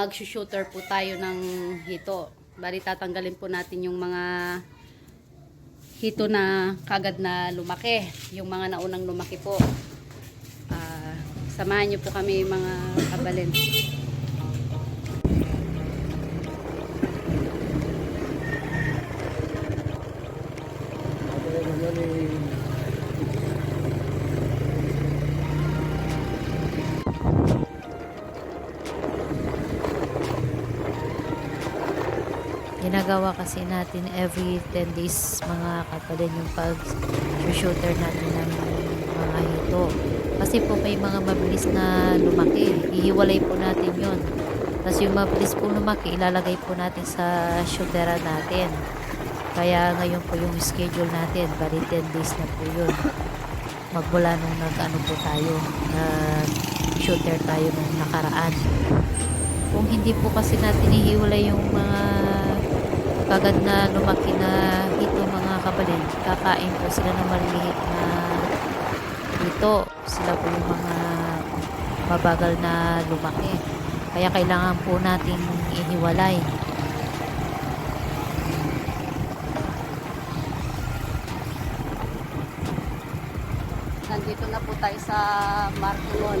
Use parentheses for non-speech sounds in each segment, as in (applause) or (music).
Mag-shooter po tayo ng hito. Bali tatanggalin po natin yung mga hito na kagad na lumaki. Yung mga naunang lumaki po. Ah, samahan niyo po kami mga kabalen. ginagawa kasi natin every 10 days mga kapatid yung pag shooter natin ng mga hito kasi po may mga mabilis na lumaki. Ihiwalay po natin yon tapos yung mabilis po lumaki ilalagay po natin sa shootera natin. Kaya ngayon po yung schedule natin bali 10 days na po yun. Magmula nung nag-ano po tayo nag shooter tayo nung nakaraan. Kung hindi po kasi natin ihiwalay yung mga kagad na lumaki na hito mga kabalin kakain po sila ng maliliit na hito sila po yung mga mabagal na lumaki. Kaya kailangan po nating ihiwalay. Nandito na po tayo sa Martimon.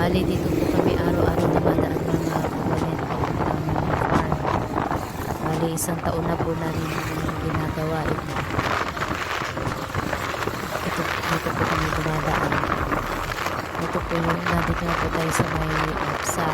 bali dito po kami araw-araw dumadaan mga kabalin papuntang farm bali isang taon na po namin ginagawa ito. Ito, dito po kami dumadaan. Ito po yung nandito na po tayo sa may EPSA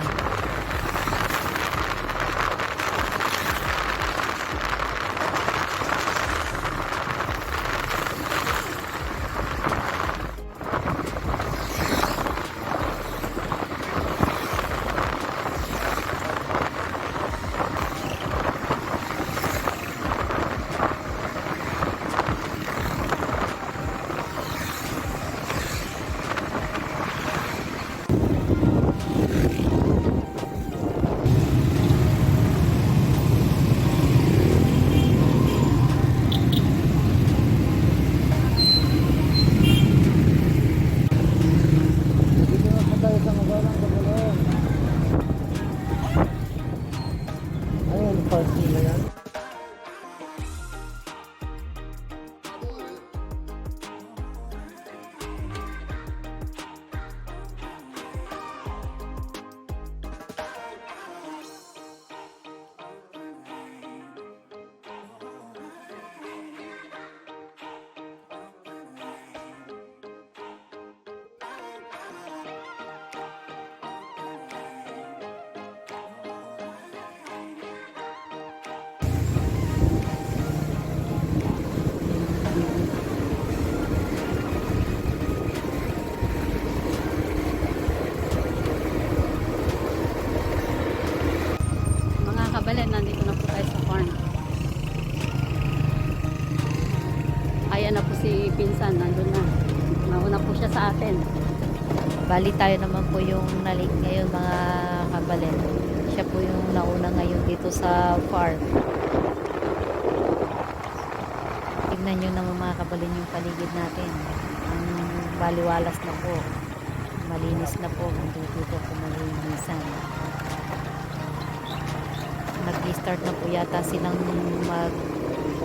bali tayo naman po yung nalik ngayon mga kabalin siya po yung nauna ngayon dito sa farm. Tignan nyo naman mga kabalin yung paligid natin. Ang baliwalas na po. Malinis na po. Dito po malinisan nag-start na po yata silang mag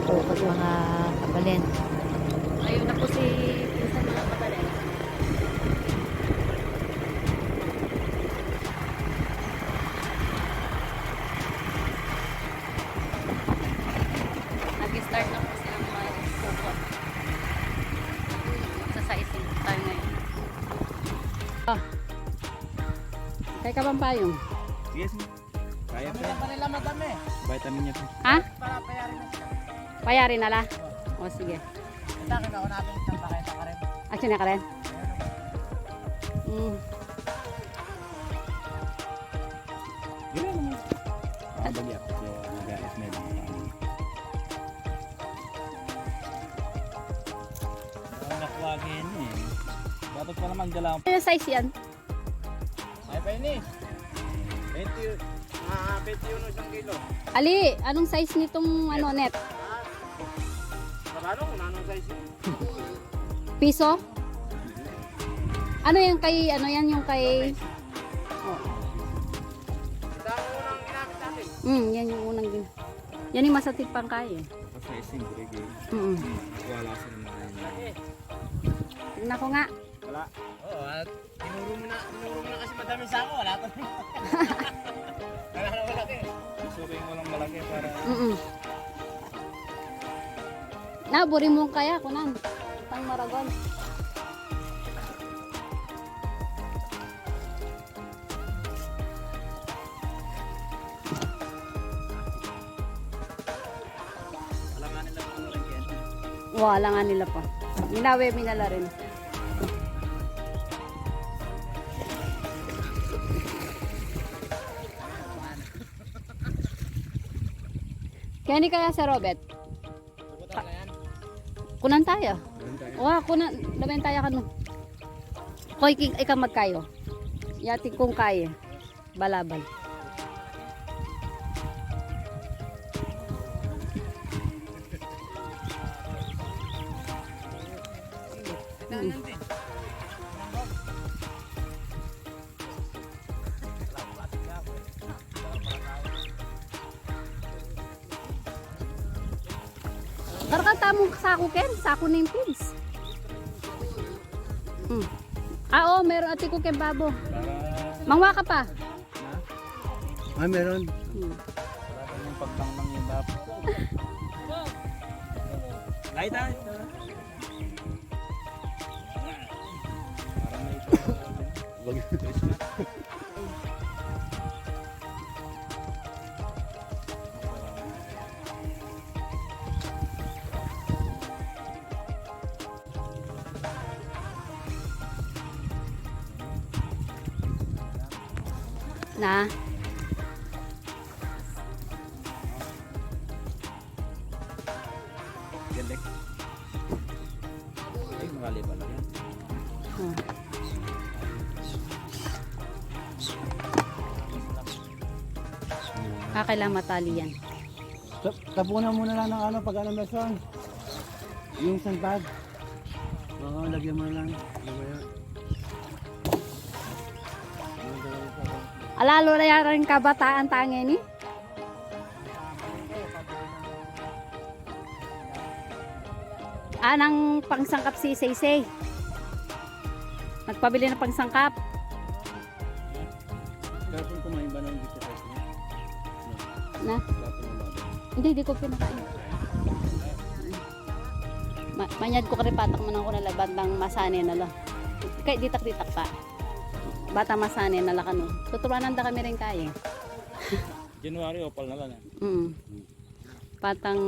pupukot mga kabalin. Ayun na po si Kaya ka payong? Yes, kaya pa yan. pa nila madami. Vitamin niya. Ha? Para payarin na sila. Payari na la? O sige. Sa akin ako natin isang bakay sa karen. Action na ka rin? Mm. Yun lang naman. Ah, bagya. So, nag-aalis na yun. Ang nakwagin eh. Dapat pa naman galaw. Ano size yan? Ay pa ini. 20 ah 21 isang kilo. Ali, anong size nitong ano net? Magkano kung anong size yun? Piso? Ano yung kay, ano yan yung kay... Oh. Ito ang unang ginamit natin. Mm, yan yung unang din. Yan yung masatid pang kaya eh. Kasi ising brigade. Mm. Wala sa naman. Tingnan ko nga. Wala. Oo, at tinuro mo na, tinuro mo na kasi madami sa ako. Wala to. (laughs) Naburi mo kaya kunan. Pang maragon. wala nga nila pa. Minawe minala rin. Kaya ni kaya sa Robert? Kunan tayo. Wa, kunan. Labayan tayo ka no. Koy, ikaw magkayo. Yating kung kaya. Balabal. Dahanan sako ken, sako ng pins. Hmm. Ah, oo, meron ati ko ken babo. Mangwa ka pa. Ah, meron. Hmm. para yung dapat. Light ah. Para may Na. Galing. Ay, makali pala yan. Hmm. Ah, kailangan matali yan. Tap- Tapunan mo na lang ng ano pag ano meson. Yung santag. Oo, lagyan mo na lang. Mamaya. Alalo na yan kabataan tangi ni. Anang pangsangkap si Saysay. Nagpabili ng pangsangkap. Kapon kumain ba ng dito niya? Na? Hindi, di ko pinakain. Ma manyad ko kari patak man ako na labandang masane na la. Kay ditak-ditak pa. Bata masane na la kano. Tuturuanan da kami rin kaya. January opal na lang. eh. Mm. Patang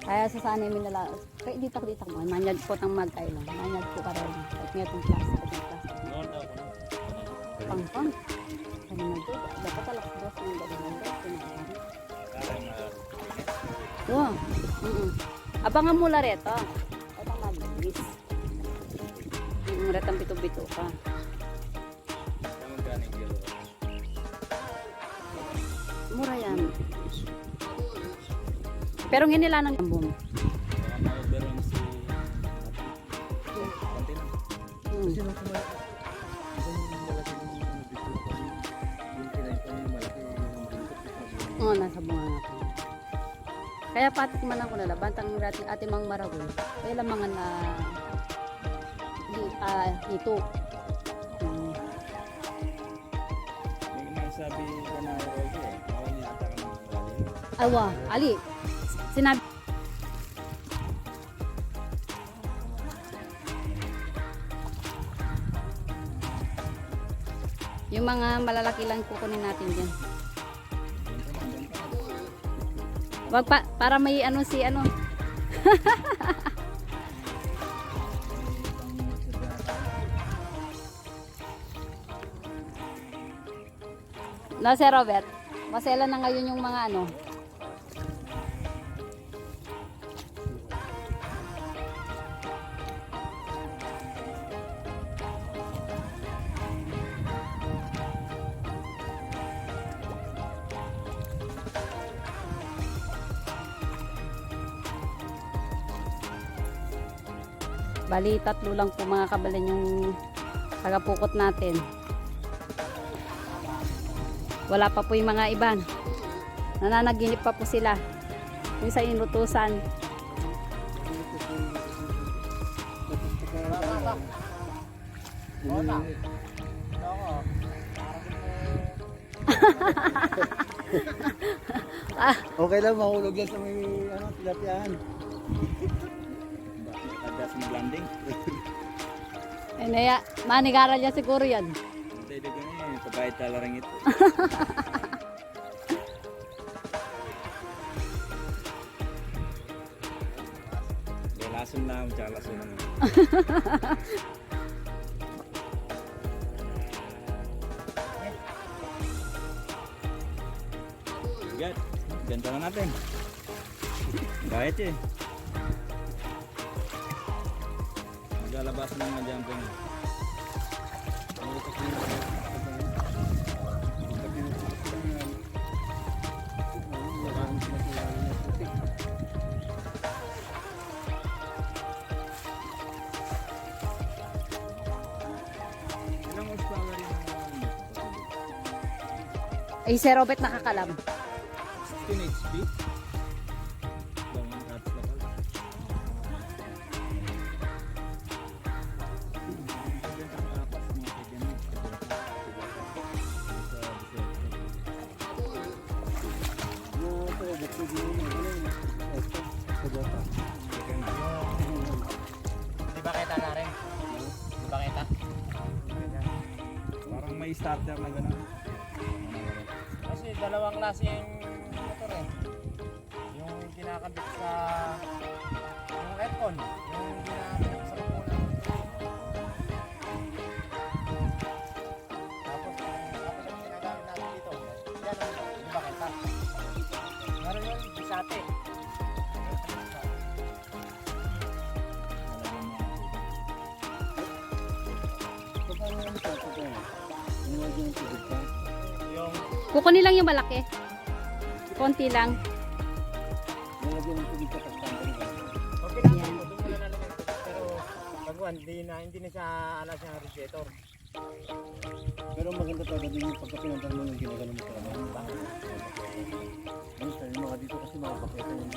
kaya sa sana min nala kay ditak ditak mo manyad ko tang magkay lang manyad ko karon at nga tong class at daw ako. pang pang ano na to dapat alas dos ng gabi na to Parang ah, Wow. Mm Abangan mo la reto. Ito mabilis. Mm, retang bito-bito ka. Mura yan. Pero ngayon nila Kaya patik man ako nala, bantang rati ate mang maragol. Kaya lang mga na di, ah, ito. Hmm. May nasabi ka na. Bawal niya ata ka ng galing. Awa, Ali. Sinabi Yung mga malalaki lang kukunin natin dyan. Wag pa, para may ano si ano. (laughs) No, Sir Robert. Masela na ngayon yung mga ano. Bali, tatlo lang po mga kabalan yung tagapukot natin. Wala pa po yung mga iban. Nananaginip pa po sila. Yung sa inutusan. (laughs) Okay lang, mahulog yan sa may ano, tilapiyaan. Eh, naya, manigara dyan siguro yan. Tayo dito na eh. Pagkait talarang ito. May lason lang, tsaka lason lang. Agad. Ganda na natin. Kahit eh. Maglalabas ng mga jumping. Ay, Sir Robert nakakalam. Starter na gano'n. Kasi dalawang klase yung motor eh. Yung kinakabit sa Kukunin lang yung malaki. Konti lang. Okay lang, Yan. doon mo na nalagay. Pero pag one, hindi na, hindi na siya alas siya radiator. Pero maganda talaga din yung pagkapinandal mo yung ginagano mo talaga. Ano sa mga dito kasi mga baketa yung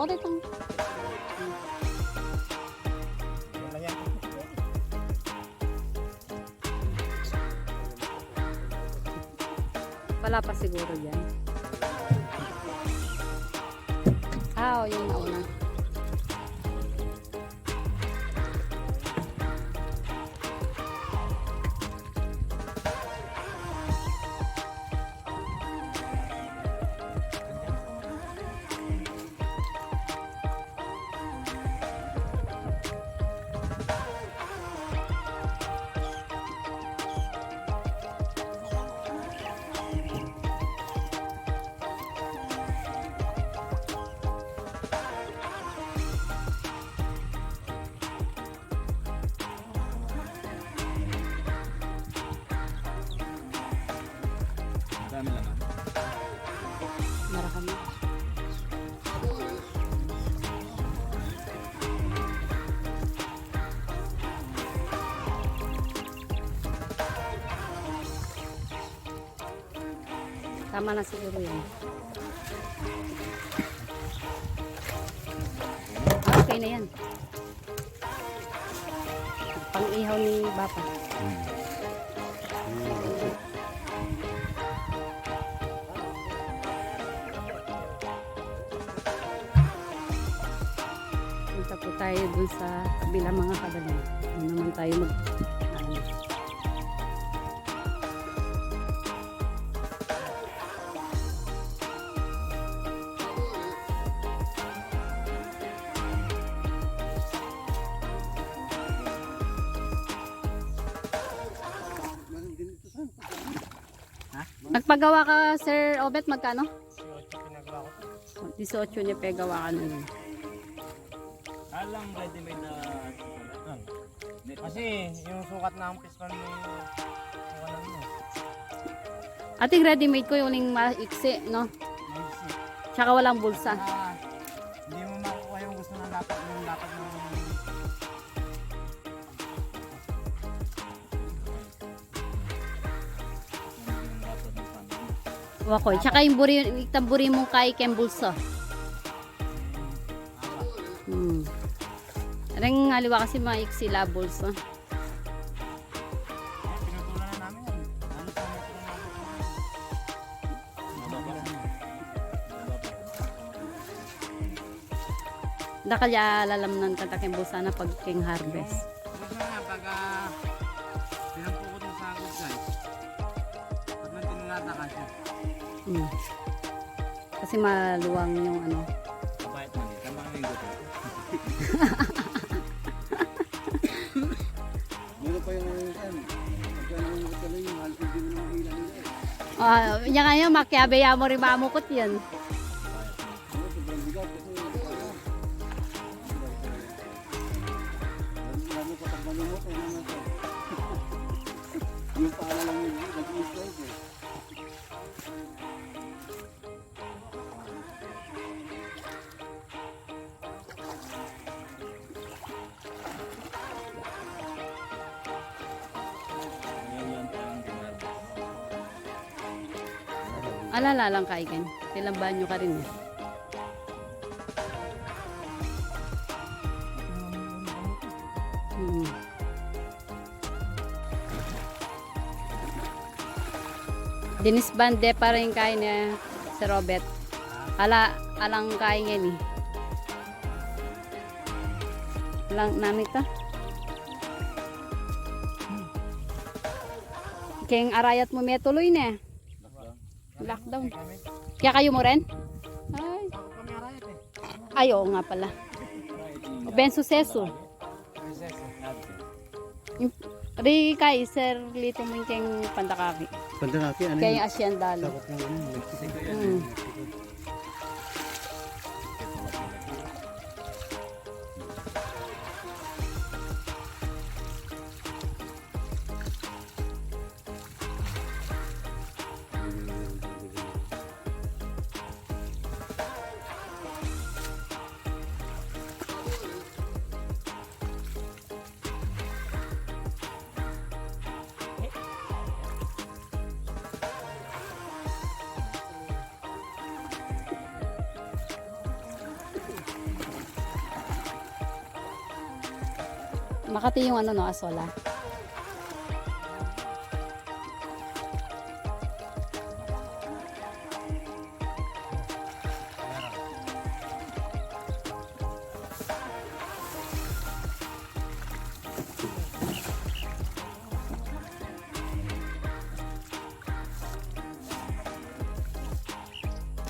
Yan lang. Wala pa siguro yan. Ah, oh, Marami naman. Marami. Tama na siguro yun. Ah, okay na yan. Pang-ihaw ni Bapa. Hmm. Sa kabilang mga kabali. Doon naman tayo mag... ano, Nagpagawa ka, Sir Obet, magkano? Si Ocho pinagawa ko. 18 niya pegawa ka na Kasi yung sukat na ang pispan mo na mo. Ating ready-made ko yung uling maiksi, no? Tsaka walang bulsa. Ah, hindi mo makukuha yung gusto ng dapat yung dapat ng Wakoy. Tsaka yung buri, itang buri mong kay kem bulsa. Hmm. Ring haliwa kasi maiksi la bulsa. pinutulan na namin yan. Ano sa metro na Dakalya lalamnan ka takem bulsa na pag king harvest. Gusto nga pag pinampukot mo sa agad guys. Pag nang tinulata ka siya. Hmm. Kasi maluwang yung ano. Kapait man eh. Tama (laughs) eh. Ah, yan yan, makiabeya mo rin mamukot yan. Ano, sobrang bigat kasi ano. Lalo Alala lang kaigan. Tilang banyo ka rin eh. Hmm. Bande pa rin kain niya si Robert. Ala, alang kain yan eh. Alang namin ta. Kaya arayat mo may tuloy na. Lockdown. Kaya kayo mo rin? Ay. Ay, oo nga pala. Ben eh. Ri kay sir lito mo yung pandakaki. Pandangaki, ano Kaya yung asyendalo. Takot ng ano, Makati yung ano no, asola.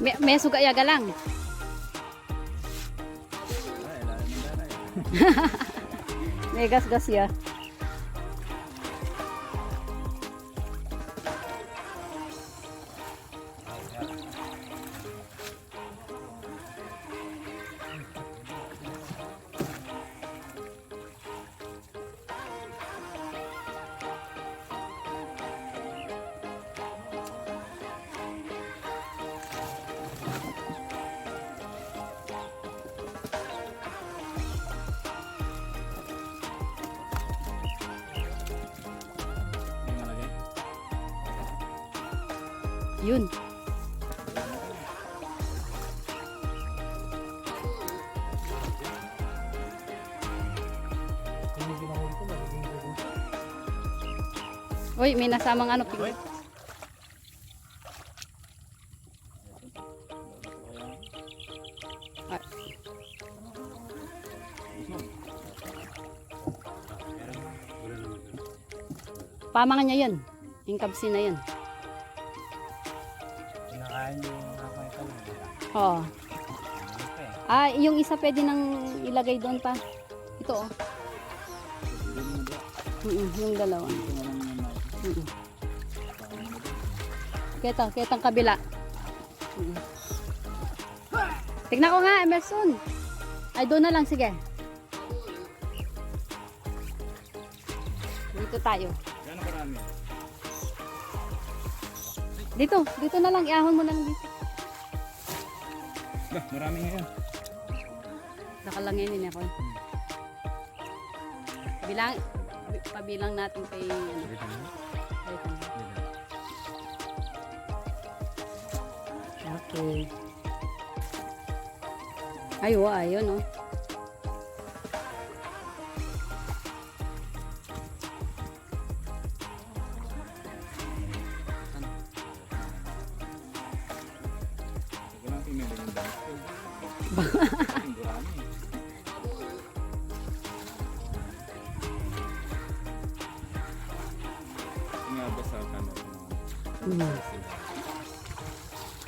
May, may suga yaga lang. (laughs) May gas-gas ya. Uy, may nasamang ano pigil. Pamangan niya yun. Yung kabsi na yun. Kinakain yung nakakita mo. Oo. Ah, yung isa pwede nang ilagay doon pa. Ito oh. Mm yung dalawa. Mm Keta, ketang kabila. Mm Tignan ko nga, Emerson. Ay, doon na lang, sige. Dito tayo. Gano'ng karami? Dito, dito na lang. Iahon mo na lang dito. Bah, marami ngayon. Nakalangin ako. Bilang, pabilang natin kay, ano. Okay. Ay, wow, ayun, oh. Nga ba sa kano? Mm.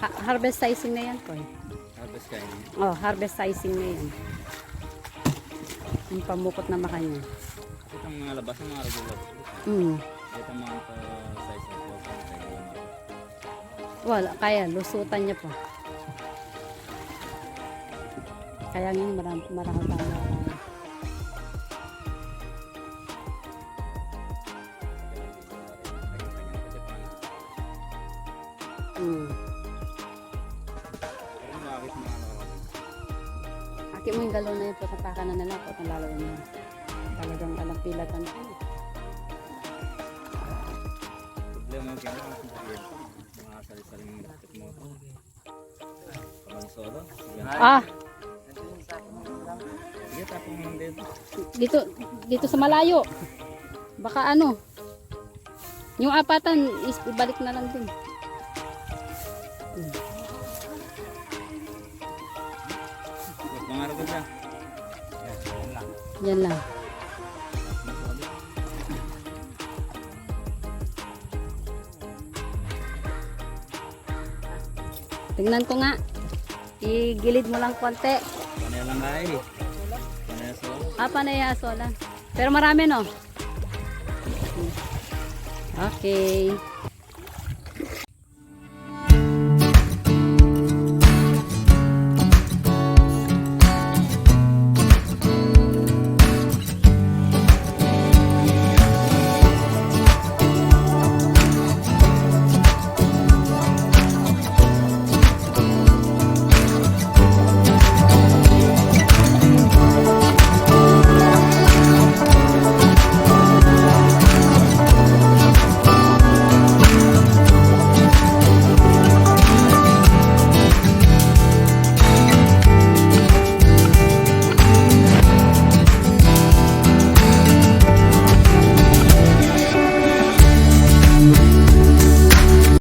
Ha- harvest sizing na yan, Koy. Harvest kain. Oh, harvest sizing na yan. Yung pamukot na makanya. Ito ang mga labas ng mga regular. Mm. Ito ang mga size ng tayo. Wala, kaya, lusutan niya po. Kaya ngayon marami, marami tayo. Problema yung kaya mga sali-saling bakit mo. Pag solo. Ah, Sige, tapong mo dito. dito, dito sa malayo. Baka ano, yung apatan, is, ibalik na lang din. Pangarap ko siya. Yan lang. Tingnan ko nga. Igilid mo lang konti. Panaya lang ay. Panaya solo. Ah, panayaso lang. Pero marami no? Okay.